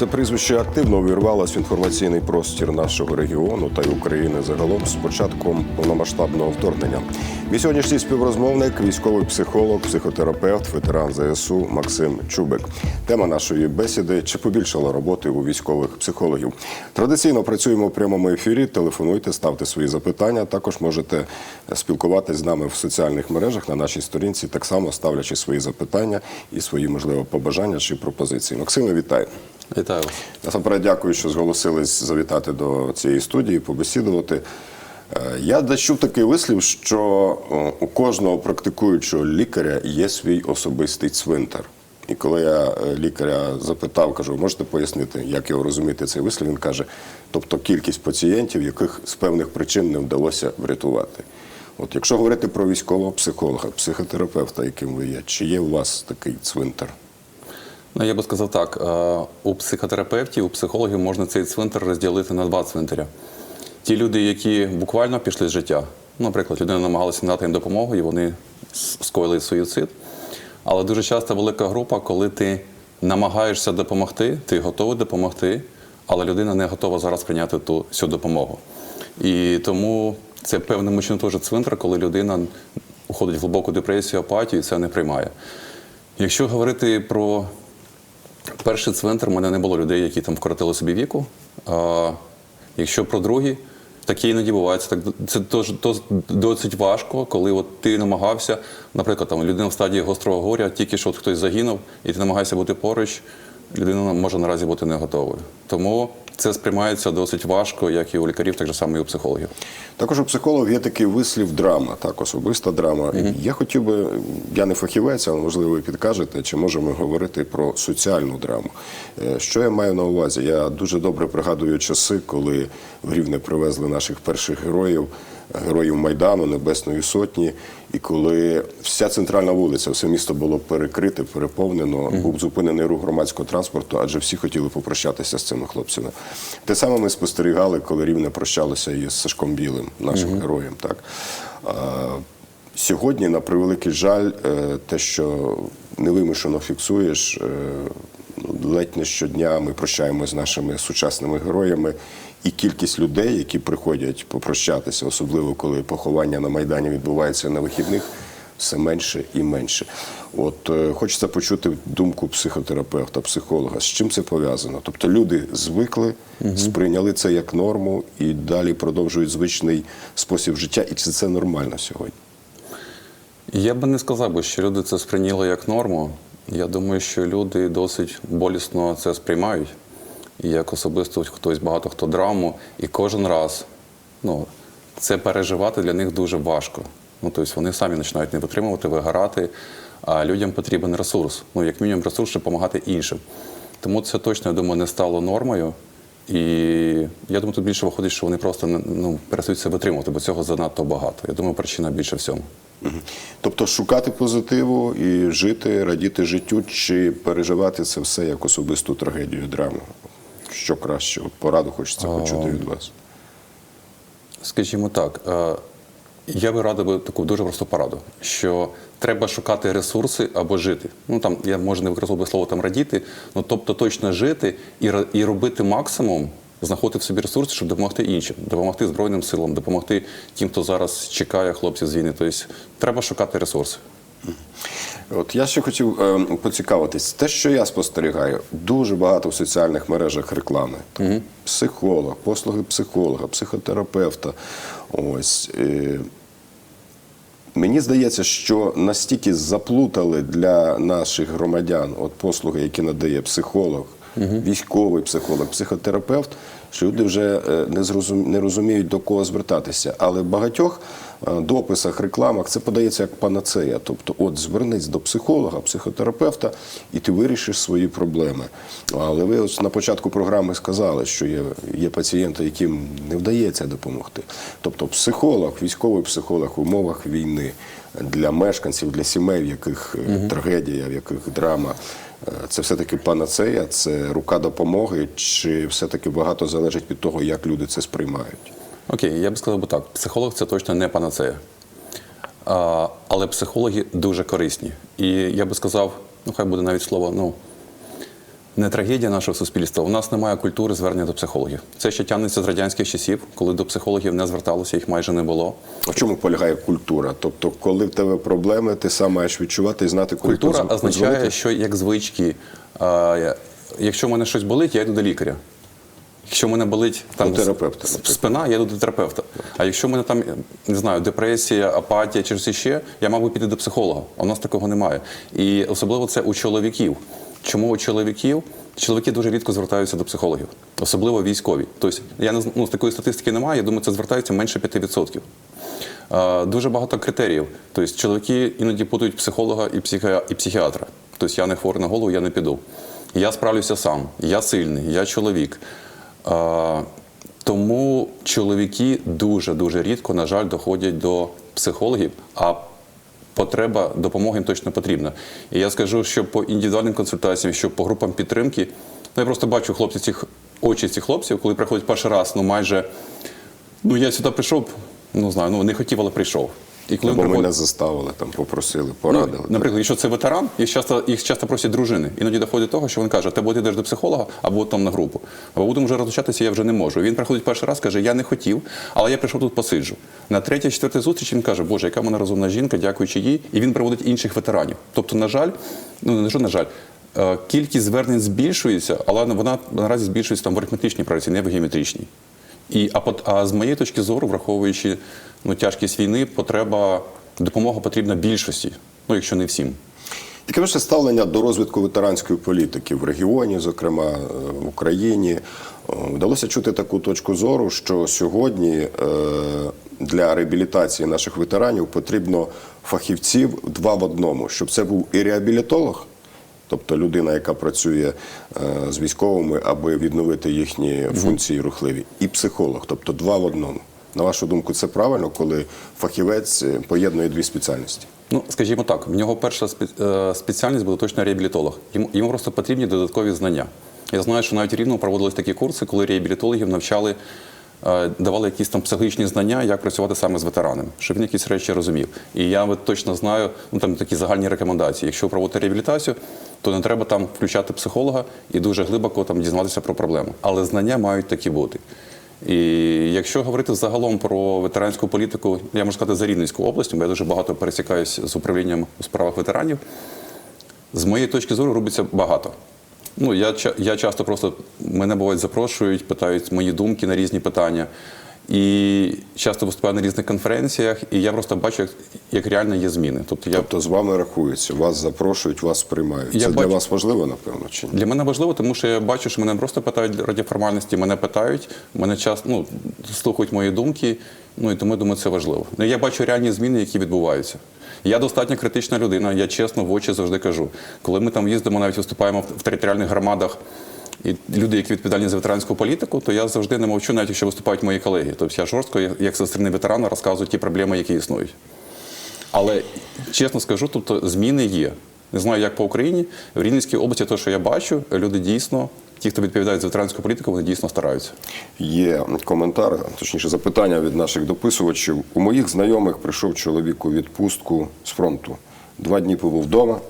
Це прізвище активно увірвалось в інформаційний простір нашого регіону та й України загалом з початком повномасштабного вторгнення. Мій сьогоднішній співрозмовник, військовий психолог, психотерапевт, ветеран ЗСУ Максим Чубик. Тема нашої бесіди чи побільшало роботи у військових психологів. Традиційно працюємо в прямому ефірі. Телефонуйте, ставте свої запитання. Також можете спілкуватись з нами в соціальних мережах на нашій сторінці, так само ставлячи свої запитання і свої можливо побажання чи пропозиції. Максиме, вітаю. Вітаю вас. Насамперед дякую, що зголосились завітати до цієї студії, побесідувати. Е, Я дочув такий вислів, що у кожного практикуючого лікаря є свій особистий цвинтар. І коли я е, лікаря запитав, кажу, можете пояснити, як його розуміти цей вислів, він каже, тобто кількість пацієнтів, яких з певних причин не вдалося врятувати. От якщо говорити про військового психолога, психотерапевта, яким ви є, чи є у вас такий цвинтар? Ну, я би сказав так: е, у психотерапевтів, у психологів можна цей цвинтар розділити на два цвинтаря. Ті люди, які буквально пішли з життя, наприклад, людина намагалася надати їм допомогу, і вони скоїли суїцид. Але дуже часто велика група, коли ти намагаєшся допомогти, ти готовий допомогти, але людина не готова зараз прийняти ту всю допомогу. І тому це певним чином теж цвинтар, коли людина уходить в глибоку депресію, апатію і це не приймає. Якщо говорити про перший цвинтар, у мене не було людей, які там вкоротили собі віку. А якщо про другий, таке іноді бувається. Так це досить важко, коли от ти намагався, наприклад, там людина в стадії гострого горя, тільки що от хтось загинув, і ти намагаєшся бути поруч, людина може наразі бути не готовою. Тому це сприймається досить важко, як і у лікарів, так само і у психологів. Також у психологів є такий вислів драма, так, особиста драма. Я хотів би, я не фахівець, але можливо ви підкажете, чи можемо говорити про соціальну драму. Е, Що я маю на увазі? Я дуже добре пригадую часи, коли в Рівне привезли наших перших героїв, героїв Майдану, Небесної Сотні, і коли вся центральна вулиця, все місто було перекрите, переповнено, був зупинений рух громадського транспорту, адже всі хотіли попрощатися з цими хлопцями. Те саме ми спостерігали, коли Рівне прощалося із Сашком Білим, нашим героєм. Так? А, Сьогодні, на превеликий жаль, е, те, що невимушено фіксуєш, е, ну, ледь не щодня ми прощаємося з нашими сучасними героями, і кількість людей, які приходять попрощатися, особливо коли поховання на Майдані відбувається на вихідних, все менше і менше. От е, хочеться почути думку психотерапевта, психолога. З чим це пов'язано? Тобто люди звикли, сприйняли це як норму і далі продовжують звичний спосіб життя, і чи це нормально сьогодні? Я би не сказав би, що люди це сприйняли як норму. Я думаю, що люди досить болісно це сприймають. І як особисто хтось багато хто драму, і кожен раз ну, це переживати для них дуже важко. Ну, тобто вони самі починають не витримувати, вигорати, а людям потрібен ресурс. Ну, як мінімум, ресурс, щоб допомагати іншим. Тому це точно, я думаю, не стало нормою. І я думаю, тут більше виходить, що вони просто ну, перестають це витримувати, бо цього занадто багато. Я думаю, причина більше в. Тобто шукати позитиву і жити, радіти життю, чи переживати це все як особисту трагедію, драму? Що краще? От пораду хочеться почути від вас. Скажімо так, е, я би радив би таку дуже просту пораду, що треба шукати ресурси або жити. Ну там я може не використовую слово там радіти, ну тобто точно жити і, і робити максимум, знаходити в собі ресурси, щоб допомогти іншим, допомогти Збройним силам, допомогти тим, хто зараз чекає хлопців з війни. Тобто треба шукати ресурси. От я ще хотів е, поцікавитись. Те, що я спостерігаю, дуже багато в соціальних мережах реклами. Там, Психолог, послуги психолога, психотерапевта. Ось. Е, Мені здається, що настільки заплутали для наших громадян от послуги, які надає психолог, військовий психолог, психотерапевт, що люди вже е, не, зрозум... не розуміють до кого звертатися. Але багатьох дописах, рекламах це подається як панацея. Тобто, от звернись до психолога, психотерапевта, і ти вирішиш свої проблеми. Але ви ось на початку програми сказали, що є, є пацієнти, яким не вдається допомогти. Тобто, психолог, військовий психолог в умовах війни для мешканців, для сімей, в яких е, трагедія, в яких драма. е, Це все-таки панацея, це рука допомоги, чи все-таки багато залежить від того, як люди це сприймають? Окей, я б сказав би так: психолог це точно не панацея. А, але психологи дуже корисні. І я би сказав, ну хай буде навіть слово, ну не трагедія нашого суспільства. У нас немає культури звернення до психологів. Це ще тягнеться з радянських часів, коли до психологів не зверталося, їх майже не було. А В чому полягає культура? Тобто, коли в тебе проблеми, ти сам маєш відчувати і знати, коли Культура означає, що як звички, якщо в мене щось болить, я йду до лікаря. Якщо в мене болить там терапевта, спина, я йду до терапевта. А якщо в мене там не знаю, депресія, апатія чи щось ще, я мав би піти до психолога. А у нас такого немає. І особливо це у чоловіків. Чому у чоловіків? Чоловіки дуже рідко звертаються до психологів, особливо військові. Тобто я не з- ну, такої статистики немає. Я думаю, це звертається менше 5%. Е, Дуже багато критеріїв. Тобто чоловіки іноді путають психолога і, психі... і психіатра. Тобто я не хворий на голову, я не піду. Я справлюся сам, я сильний, я чоловік. Тому чоловіки дуже-дуже рідко, на жаль, доходять до психологів, а потреба допомоги їм точно потрібна. І я скажу, що по індивідуальним консультаціям, що по групам підтримки, ну я просто бачу хлопців цих очі цих хлопців, коли приходять перший раз, ну майже ну я сюди прийшов, ну знаю, ну не хотів, але прийшов. І коли Або мене заставили, там попросили, ну, порадили. наприклад, якщо це ветеран, їх часто їх часто просять дружини. Іноді доходить до того, що він каже, ти йдеш до психолога, або там на групу. Або будемо вже розлучатися, я вже не можу. Він приходить перший раз, каже, я не хотів, але я прийшов тут посиджу. На третій, четвертій зустрічі він каже, Боже, яка в мене розумна жінка, дякуючи їй, і він приводить інших ветеранів. Тобто, на жаль, ну не що, на жаль. е, Кількість звернень збільшується, але вона наразі збільшується там в арифметичній праці, не в геометричній. І, а, а з моєї точки зору, враховуючи ну, тяжкість війни, потреба, допомога потрібна більшості, ну якщо не всім. Яке ваше ставлення до розвитку ветеранської політики в регіоні, зокрема е, в Україні? Е, Вдалося чути таку точку зору, що сьогодні е, для реабілітації наших ветеранів потрібно фахівців два в одному, щоб це був і реабілітолог, тобто людина, яка працює е, з військовими, аби відновити їхні функції рухливі, і психолог, тобто два в одному. На вашу думку, це правильно, коли фахівець е, поєднує дві спеціальності? Ну, скажімо так, в нього перша е, спеціальність буде точно реабілітолог. Йому, йому просто потрібні додаткові знання. Я знаю, що навіть рівно проводились такі курси, коли реабілітологів навчали, давали якісь там психологічні знання, як працювати саме з ветеранами, щоб він якісь речі розумів. І я точно знаю, ну там такі загальні рекомендації. Якщо ви проводите реабілітацію, то не треба там включати психолога і дуже глибоко там дізнатися про проблему. Але знання мають такі бути. І якщо говорити загалом про ветеранську політику, я можу сказати за Рівненську область, бо я дуже багато пересікаюсь з управлінням у справах ветеранів. З моєї точки зору робиться багато. Ну, я, я часто просто мене бувають запрошують, питають мої думки на різні питання. І часто виступаю на різних конференціях, і я просто бачу, як, як реально є зміни. Тобто я Тобто з вами рахуються, вас запрошують, вас приймають. Я Це бачу- для вас важливо, напевно, чи ні? Для мене важливо, тому що я бачу, що мене просто питають раді формальності, мене питають, мене час ну, слухають мої думки. Ну і тому я думаю, це важливо. Ну, я бачу реальні зміни, які відбуваються. Я достатньо критична людина, я чесно в очі завжди кажу. Коли ми там їздимо, навіть виступаємо в територіальних громадах, і люди, які відповідальні за ветеранську політику, то я завжди не мовчу, навіть якщо виступають мої колеги. Тобто я жорстко, як- зі сторони ветерана, розказую ті проблеми, які існують. Але чесно скажу, тобто зміни є. Не знаю, як по Україні. В Рівненській області, те, що я бачу, люди дійсно, ті, хто відповідають за ветеранську політику, вони дійсно стараються. Є коментар, точніше запитання від наших дописувачів. У моїх знайомих прийшов чоловік у відпустку з фронту. Два дні побув вдома,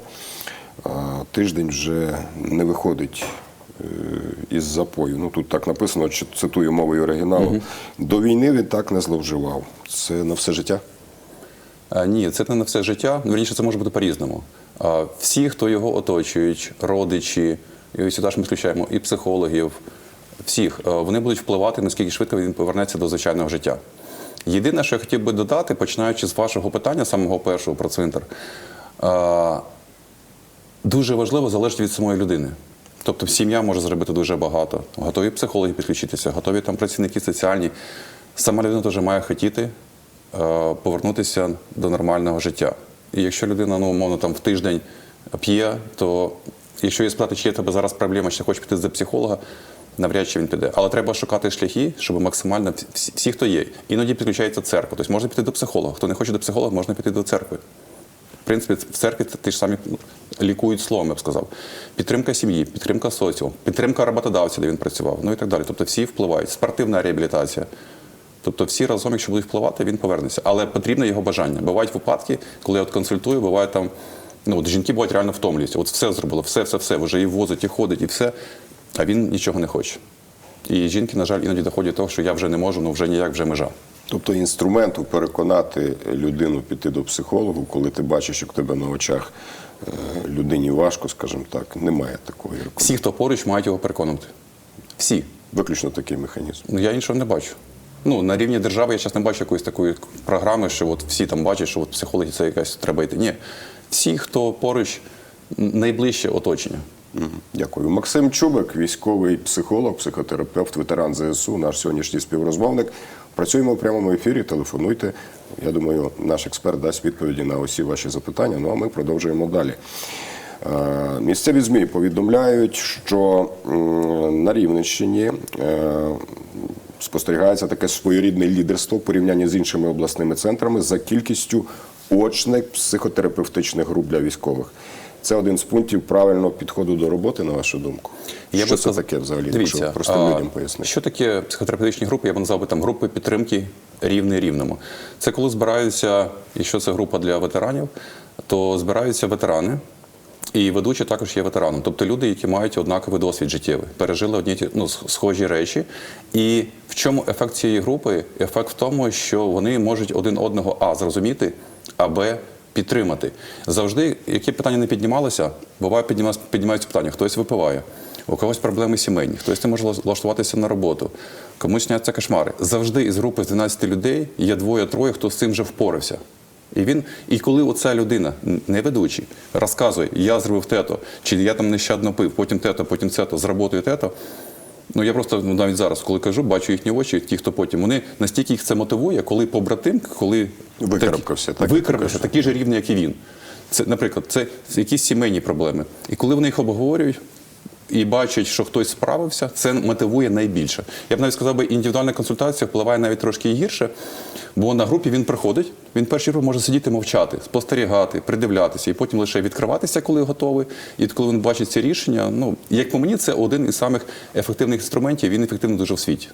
тиждень вже не виходить із запою. Ну тут так написано, цитую мовою оригіналу. До війни він так не зловживав. Це на все життя. А, ні, це не на все життя. Вірніше, це може бути по-різному. Всі, хто його оточують, родичі, і сюди ж ми включаємо і психологів, всіх, вони будуть впливати, наскільки швидко він повернеться до звичайного життя. Єдине, що я хотів би додати, починаючи з вашого питання, самого першого про цвинтар, дуже важливо залежить від самої людини. Тобто сім'я може зробити дуже багато. Готові психологи підключитися, готові там працівники соціальні. Сама людина теж має хотіти е, повернутися до нормального життя. І якщо людина, ну, умовно, там в тиждень п'є, то якщо їй спитати, чи є тебе зараз проблема, чи ти хочеш піти до психолога, навряд чи він піде. Але треба шукати шляхи, щоб максимально всі, всі хто є. Іноді підключається церква. Тобто можна піти до психолога. Хто не хоче до психолога, можна піти до церкви. В принципі, в церкві це ті ж самі лікують словом, я б сказав. Підтримка сім'ї, підтримка соціуму, підтримка роботодавця, де він працював, ну і так далі. Тобто всі впливають. Спортивна реабілітація. Тобто всі разом, якщо будуть впливати, він повернеться. Але потрібне його бажання. Бувають випадки, коли я от консультую, буває там Ну, от жінки бувають реально втомлюються. От все зробило, все, все, все, вже і возить, і ходить, і все, а він нічого не хоче. І жінки, на жаль, іноді доходять до того, що я вже не можу, ну вже ніяк, вже межа. Тобто інструменту переконати людину піти до психологу, коли ти бачиш, що в тебе на очах е, людині важко, скажімо так, немає такої. Всі, хто поруч, мають його переконувати. Всі. Виключно такий механізм. Ну я іншого не бачу. Ну, на рівні держави я зараз не бачу якоїсь такої програми, що от всі там бачать, що от психологи це якась треба йти. Ні. Всі, хто поруч, найближче оточення. Дякую. Максим Чубик, військовий психолог, психотерапевт, ветеран ЗСУ, наш сьогоднішній співрозмовник. Працюємо в прямому ефірі. Телефонуйте. Я думаю, наш експерт дасть відповіді на усі ваші запитання. Ну а ми продовжуємо далі. Е, Місцеві ЗМІ повідомляють, що на Рівненщині е, спостерігається таке своєрідне лідерство в порівнянні з іншими обласними центрами за кількістю очних психотерапевтичних груп для військових. Це один з пунктів правильного підходу до роботи, на вашу думку. Я що це сказав- таке взагалі? Дивіться, якщо простим а, людям пояснити. Що таке психотерапевтичні групи? Я б назвав би там групи підтримки рівний рівному. Це коли збираються, якщо це група для ветеранів, то збираються ветерани. І ведучі також є ветераном, тобто люди, які мають однаковий досвід життєвий, пережили одні ну, схожі речі. І в чому ефект цієї групи? Ефект в тому, що вони можуть один одного а зрозуміти, а б підтримати. Завжди, які питання не піднімалися, буває піднімаються, питання, хтось випиває, у когось проблеми сімейні, хтось не може влаш- влаштуватися на роботу, комусь сняться кошмари. Завжди із групи з 12 людей є двоє-троє, хто з цим вже впорався. І він, і коли оця людина, не ведучий, розказує, я зробив тето, чи я там нещадно пив, потім тето, потім цето, з роботою тето. Ну я просто ну, навіть зараз, коли кажу, бачу їхні очі, ті, хто потім, вони настільки їх це мотивує, коли побратим, коли Викарабкався, так, викарабкався, такий же рівний, як і він. Це, наприклад, це якісь сімейні проблеми. І коли вони їх обговорюють і бачать, що хтось справився, це мотивує найбільше. Я б навіть сказав би, індивідуальна консультація впливає навіть трошки гірше, бо на групі він приходить, він перший раз може сидіти мовчати, спостерігати, придивлятися, і потім лише відкриватися, коли готовий. І коли він бачить ці рішення, ну як по мені, це один із самих ефективних інструментів. Він ефективний дуже в світі.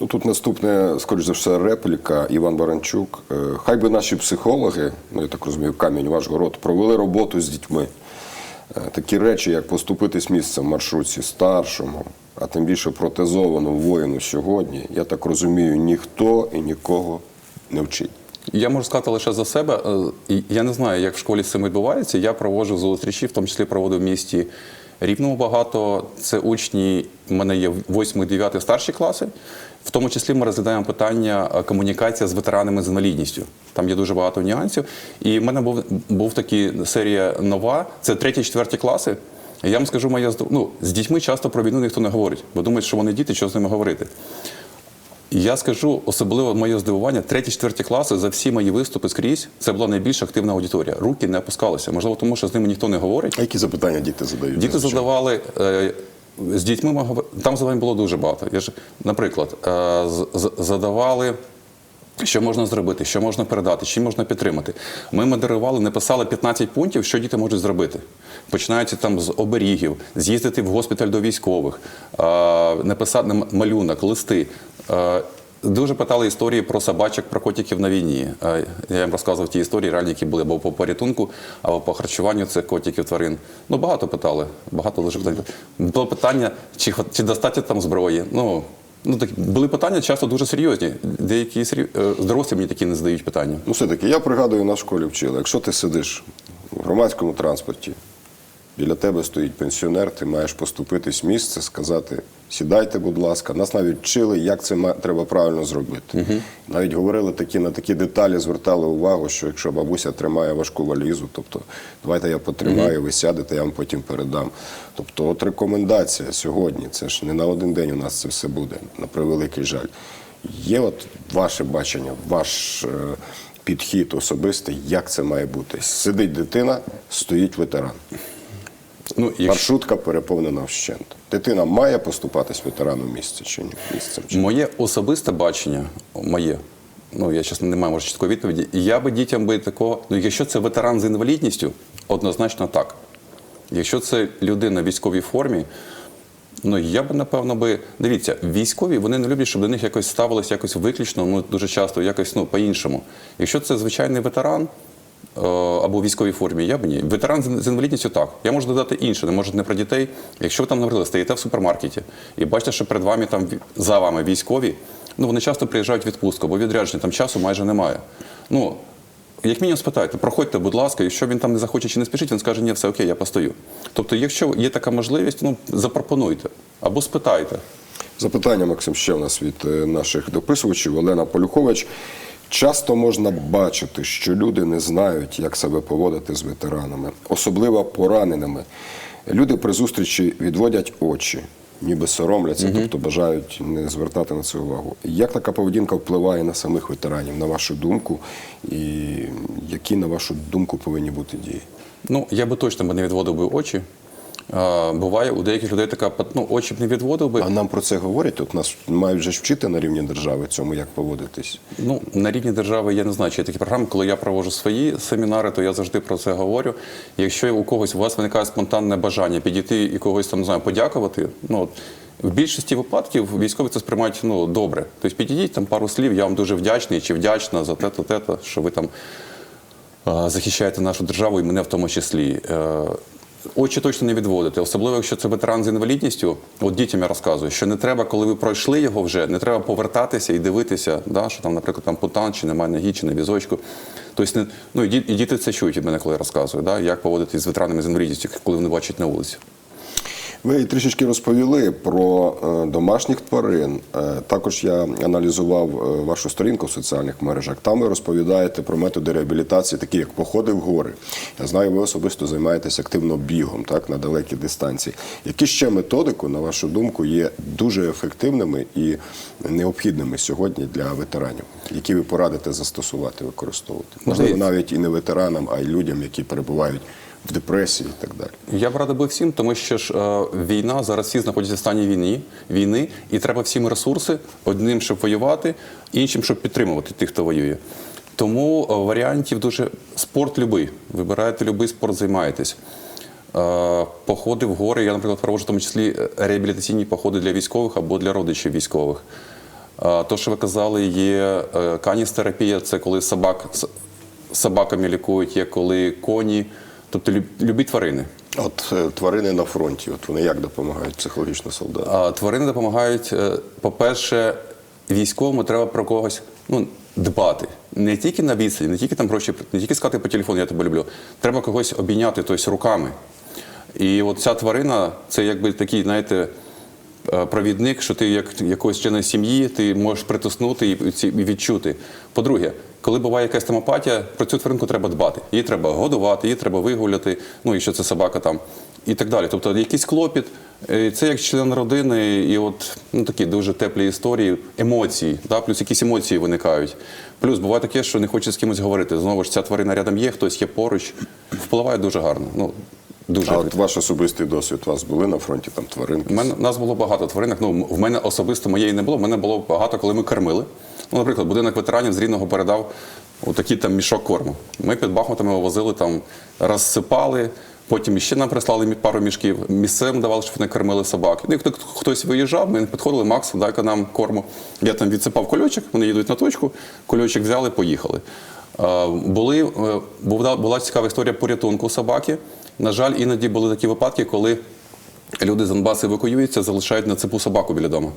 Ну тут наступне, скоріш за все, репліка Іван Баранчук. Е, Хай би наші психологи, ну я так розумію, камінь ваш город, провели роботу з дітьми. Е, Такі речі, як поступитись місцем в маршрутці старшому, а тим більше протезованому воїну сьогодні, я так розумію, ніхто і нікого не вчить. Я можу сказати лише за себе. Е, Я не знаю, як в школі з цим відбувається. Я проводжу зустрічі, в тому числі проводив в місті Рівному багато. Це учні, в мене є 8-9 старші класи. В тому числі ми розглядаємо питання е, комунікація з ветеранами з інвалідністю. Там є дуже багато нюансів. І в мене був, був такі серія нова, це 3-4 класи. Я вам скажу, здов- ну, з дітьми часто про війну ніхто не говорить, бо думають, що вони діти, що з ними говорити. Я скажу особливо моє здивування, треті-четверті класи за всі мої виступи скрізь це була найбільш активна аудиторія. Руки не опускалися. Можливо, тому що з ними ніхто не говорить. А які запитання діти задають? Діти задавали е, з дітьми. ми там завдань було дуже багато. Я ж, наприклад, е, задавали. Що можна зробити, що можна передати, чим можна підтримати. Ми модерували, не писали 15 пунктів, що діти можуть зробити. Починаючи там з оберігів, з'їздити в госпіталь до військових, е, написати малюнок, листи. Дуже питали історії про собачок, про котиків на війні. Е, Я їм розказував ті історії, реальні, які були або по порятунку, або по харчуванню цих котиків тварин. Ну багато питали. Багато дуже питань. Було питання, чи, чи достатньо там зброї. Ну, Ну так були питання часто дуже серйозні. Деякі сері... е, дорослі мені такі не задають питання. Ну, все-таки, я пригадую, на школі вчили. Якщо ти сидиш в громадському транспорті, біля тебе стоїть пенсіонер, ти маєш поступитись місце, сказати: сідайте, будь ласка. Нас навіть вчили, як це треба правильно зробити. Навіть говорили такі на такі деталі, звертали увагу, що якщо бабуся тримає важку валізу, тобто давайте я потримаю, ви сядете, я вам потім передам. Тобто, от рекомендація сьогодні, це ж не на один день у нас це все буде, на превеликий жаль. Є от ваше бачення, ваш е, підхід особистий, як це має бути? Сидить дитина, стоїть ветеран. Ну, якщо... Маршрутка переповнена вщент. Дитина має поступатись ветераном місце чи ні? Місцем чи ні? Моє особисте бачення, моє, ну я чесно не маю може чіткої відповіді. Я би дітям би такого, ну якщо це ветеран з інвалідністю, однозначно так. Якщо це людина в військовій формі, ну я б напевно би дивіться, військові вони не люблять, щоб до них якось ставилось якось виключно, ну дуже часто, якось ну по-іншому. Якщо це звичайний ветеран. Е, або в військовій формі, я б ні. Ветеран з- інвалідністю так. Я можу додати інше, не може не про дітей. Якщо ви там, наприклад, стоїте в супермаркеті і бачите, що перед вами там за вами військові, ну вони часто приїжджають в відпустку, бо відрядження там часу майже немає. Ну, як мінімум спитайте, проходьте, будь ласка, якщо він там не захоче чи не спішить, він скаже, ні, все окей, я постою. Тобто, якщо є така можливість, ну запропонуйте або спитайте. Запитання, Максим, ще у нас від е, наших дописувачів. Олена Полюхович. Часто можна бачити, що люди не знають, як себе поводити з ветеранами, особливо пораненими. Люди при зустрічі відводять очі, ніби соромляться, тобто бажають не звертати на це увагу. Як така поведінка впливає на самих ветеранів, на вашу думку, і які, на вашу думку, повинні бути дії? Ну, я би точно не відводив би очі. Буває у деяких людей така ну, очі б не відводив би. А нам про це говорять? От нас мають вже вчити на рівні держави цьому, як поводитись. Ну, на рівні держави я не знаю, чи є такі програми. Коли я проводжу свої семінари, то я завжди про це говорю. Якщо у когось у вас виникає спонтанне бажання підійти і когось там не знаю, подякувати, ну от, в більшості випадків військові це сприймають ну, добре. Тобто підійдіть там пару слів, я вам дуже вдячний чи вдячна за те-то, те-то, що ви там е, захищаєте нашу державу і мене в тому числі. Очі точно не відводити, особливо якщо це ветеран з інвалідністю. От дітям я розказую, що не треба, коли ви пройшли його вже, не треба повертатися і дивитися, да, що там, наприклад, там путан, чи немає ноги, чи на візочку. Тобто, ну, і діти це чують від мене, коли я розказую, да, як поводитись з ветеранами з інвалідністю, коли вони бачать на вулиці. Ви трішечки розповіли про е, домашніх тварин. Е, також я аналізував е, вашу сторінку в соціальних мережах. Там ви розповідаєте про методи реабілітації, такі як походи в гори. Я знаю, ви особисто займаєтесь активно бігом, так на далекі дистанції. Які ще методику, на вашу думку, є дуже ефективними і необхідними сьогодні для ветеранів, які ви порадите застосувати, використовувати? Можливо, навіть і не ветеранам, а й людям, які перебувають в депресії і так далі. Я б радив би всім, тому що ж е, війна зараз всі знаходяться в стані війни, війни, і треба всім ресурси одним, щоб воювати, іншим, щоб підтримувати тих, хто воює. Тому е, варіантів дуже спорт любий. Вибираєте любий спорт, займаєтесь. Е, Походи в гори. Я, наприклад, проводжу в тому числі е, реабілітаційні походи для військових або для родичів військових. Е, То, що ви казали, є е, каністерапія, це коли собак собаками лікують, є коли коні, тобто люб- любі тварини. От е, тварини на фронті, от вони як допомагають психологічно солдатам? А тварини допомагають, е, по-перше, військовому треба про когось ну, дбати. Не тільки на відстані, не тільки там гроші, не тільки сказати по телефону, я тебе люблю. Треба когось обійняти, тобто руками. І от ця тварина це якби такий, знаєте, е, провідник, що ти як якогось члена сім'ї, ти можеш притиснути і відчути. По-друге, коли буває якась там апатія, про цю тваринку треба дбати. Її треба годувати, її треба вигуляти, ну якщо це собака там, і так далі. Тобто якийсь клопіт, е, це як член родини, і от ну, такі дуже теплі історії, емоції, да? плюс якісь емоції виникають. Плюс буває таке, що не хоче з кимось говорити. Знову ж ця тварина рядом є, хтось є поруч, впливає дуже гарно. Ну, дуже А от ваш особистий досвід у вас були на фронті там тваринки? у мене нас було багато тваринок. Ну в мене особисто моєї не було. В мене було багато, коли ми кормили. Ну, наприклад, будинок ветеранів з рівного передав отакий там мішок корму. Ми під Бахмутами возили там, розсипали. Потім ще нам прислали пару мішків. Місцевим давали, щоб вони кормили собак. Ну, як хто- хтось виїжджав, ми підходили, Макс, дай-ка нам корму. Я там відсипав кольочок, вони їдуть на точку, кольочок взяли, поїхали. Були, е, була цікава історія порятунку собаки. На жаль, іноді були такі випадки, коли Люди з Донбасу евакуюються, залишають на цепу собаку біля дому.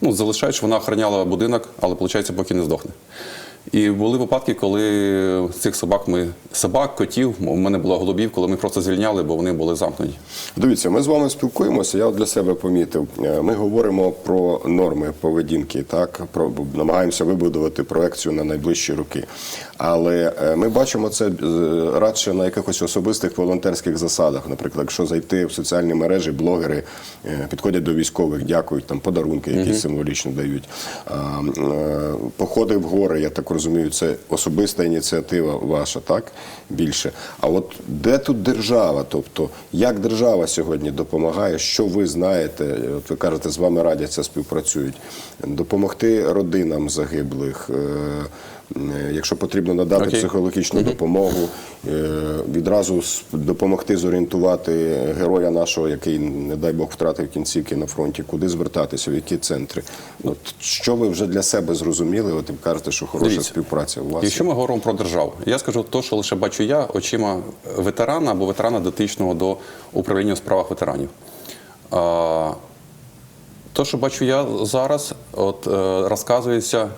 Ну, залишають, що вона охороняла будинок, але виходить, поки не здохне. І були випадки, коли цих собак ми собак, котів, у мене було голубів, коли ми просто звільняли, бо вони були замкнені. Дивіться, ми з вами спілкуємося. Я от для себе помітив. Е, Ми говоримо про норми поведінки, так про намагаємося вибудувати проекцію на найближчі роки. Але е, ми бачимо це е, радше на якихось особистих волонтерських засадах. Наприклад, якщо зайти в соціальні мережі, блогери підходять до військових, дякують там подарунки, якісь символічно дають. Походи в гори, я так розумію, це особиста ініціатива ваша, так більше. А от де тут держава? Тобто, як держава сьогодні допомагає? Що ви знаєте? От ви кажете, з вами радяться, співпрацюють, допомогти родинам загиблих. Е, Якщо потрібно надати Окей. психологічну допомогу, е, відразу допомогти зорієнтувати героя нашого, який, не дай Бог, втратив кінцівки на фронті, куди звертатися, в які центри. От що ви вже для себе зрозуміли? От ви кажете, що хороша Дивіться, співпраця у вас. Якщо ми говоримо про державу, я скажу те, що лише бачу я очима ветерана або ветерана дотичного до управління у справах ветеранів. То, що бачу я зараз, от е, розказується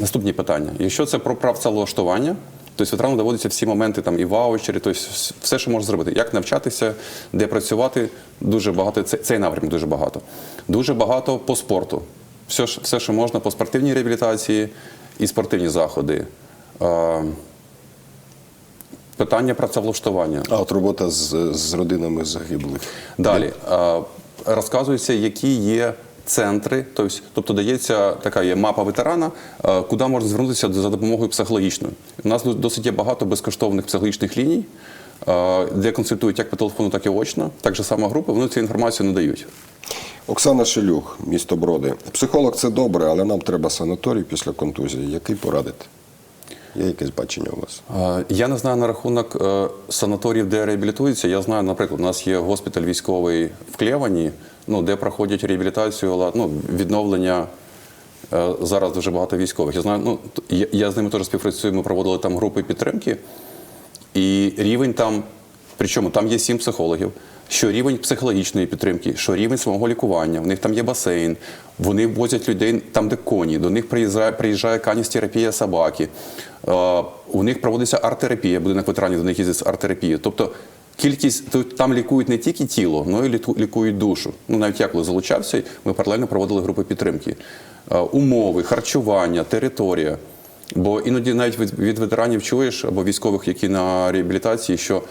наступні питання. Якщо це про працевлаштування, тобто ветерану доводиться всі моменти там і ваучери, тобто все, що може зробити. Як навчатися, де працювати, дуже багато. Цей, цей напрям дуже багато. Дуже багато по спорту. Все, все, що можна по спортивній реабілітації і спортивні заходи. Е, питання працевлаштування. А от робота з, з родинами загиблих. Далі е, розказується, які є центри, тобто, тобто дається така є мапа ветерана, е, куди можна звернутися за допомогою психологічною. У нас досить є багато безкоштовних психологічних ліній, е, де консультують як по телефону, так і очно. Так же сама група, вони цю інформацію надають. Оксана Шелюх, місто Броди. Психолог це добре, але нам треба санаторій після контузії. Який порадити? Є якесь бачення у вас? Е, Я не знаю на рахунок е, санаторіїв, де реабілітуються. Я знаю, наприклад, у нас є госпіталь військовий в Клєвані, ну, де проходять реабілітацію, ну, відновлення. Е, Зараз дуже багато військових. Я знаю, ну я, я з ними теж співпрацюю. Ми проводили там групи підтримки, і рівень там, причому там є сім психологів. Що рівень психологічної підтримки, що рівень самого лікування, в них там є басейн, вони возять людей там, де коні, до них приїжджає, приїжджає каністерапія собаки. Е, у них проводиться арт-терапія, будинок ветеранів до них їздить з арт-терапією. Тобто кількість там лікують не тільки тіло, але й лікують душу. Ну навіть я коли залучався, ми паралельно проводили групи підтримки. Умови, харчування, територія. Бо іноді навіть від ветеранів чуєш або військових, які на реабілітації, що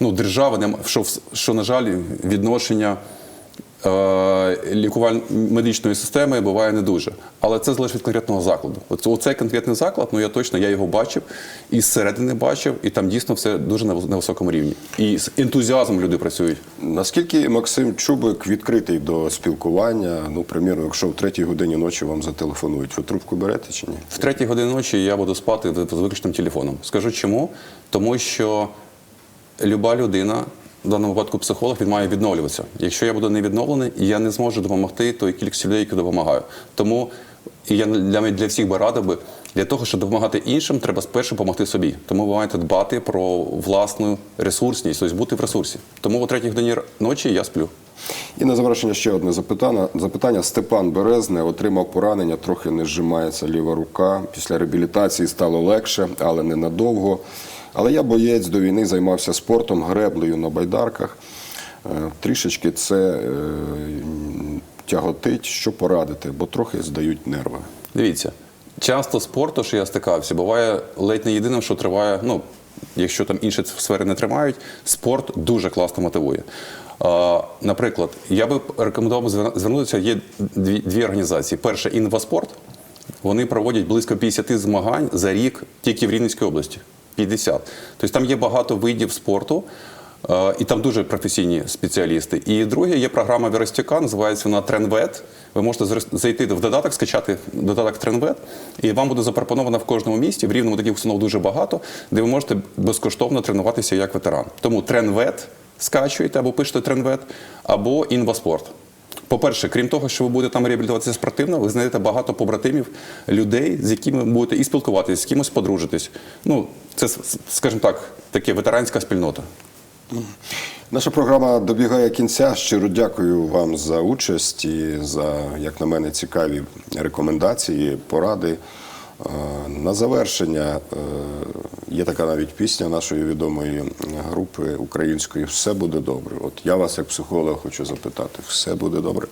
ну, держава що, що, на жаль, відношення е, лікуваль медичної системи буває не дуже. Але це залежить від конкретного закладу. Оцей конкретний заклад, ну я точно я його бачив і зсередини бачив, і там дійсно все дуже на, високому рівні. І з ентузіазмом люди працюють. Наскільки Максим Чубик відкритий до спілкування? Ну, примірно, якщо в третій годині ночі вам зателефонують, ви трубку берете чи ні? В третій годині ночі я буду спати з виключним телефоном. Скажу чому? Тому що люба людина, в даному випадку психолог, він має відновлюватися. Якщо я буду не відновлений, я не зможу допомогти той кількості людей, які допомагаю. Тому я для, для всіх би радив би, для того, щоб допомагати іншим, треба спершу допомогти собі. Тому ви маєте дбати про власну ресурсність, тобто бути в ресурсі. Тому о третій годині ночі я сплю. І на завершення ще одне запитання. Запитання. Степан Березне отримав поранення, трохи не зжимається ліва рука. Після реабілітації стало легше, але ненадовго. Але я боєць до війни займався спортом, греблею на байдарках. Е, Трішечки це е, тяготить, що порадити, бо трохи здають нерви. Дивіться, часто спорту, що я стикався, буває ледь не єдиним, що триває. Ну, якщо там інші сфери не тримають, спорт дуже класно мотивує. Наприклад, я би рекомендував звернутися. Є дві, дві організації. Перша інваспорт. Вони проводять близько 50 змагань за рік тільки в Рівненській області. 50. Тобто там є багато видів спорту. Е, І там дуже професійні спеціалісти. І друге є програма Віростюка, називається вона Тренвет. Ви можете зайти в додаток, скачати додаток Тренвет, і вам буде запропоновано в кожному місті. В рівному таких установ дуже багато, де ви можете безкоштовно тренуватися як ветеран. Тому Тренвет скачуєте або пишете Тренвет, або Інваспорт. По-перше, крім того, що ви будете там реабілітуватися спортивно, ви знайдете багато побратимів, людей, з якими будете і спілкуватися, з кимось подружитись. Ну, це, скажімо так, таке ветеранська спільнота. Наша програма добігає кінця. Щиро дякую вам за участь і за, як на мене, цікаві рекомендації, поради. Е, На завершення е, є така навіть пісня нашої відомої групи української Все буде добре. От я вас, як психолог, хочу запитати: все буде добре?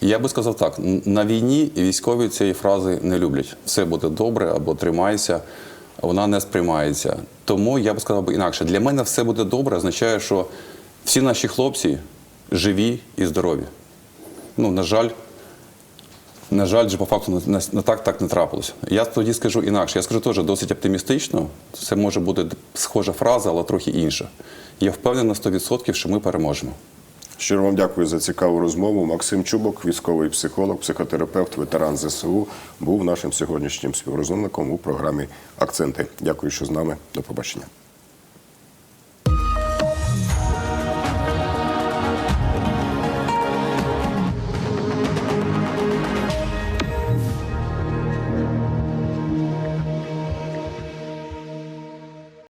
Я би сказав так: на війні військові цієї фрази не люблять. Все буде добре або тримайся, вона не сприймається. Тому я би сказав би інакше. Для мене все буде добре означає, що всі наші хлопці живі і здорові. Ну, на жаль, на жаль, же по факту не- не так, так не трапилося. Я тоді скажу інакше. Я скажу теж досить оптимістично. Це може бути схожа фраза, але трохи інша. Я впевнений на 100%, що ми переможемо. Щиро вам дякую за цікаву розмову. Максим Чубок, військовий психолог, психотерапевт, ветеран ЗСУ, був нашим сьогоднішнім співрозмовником у програмі Акценти. Дякую, що з нами. До побачення.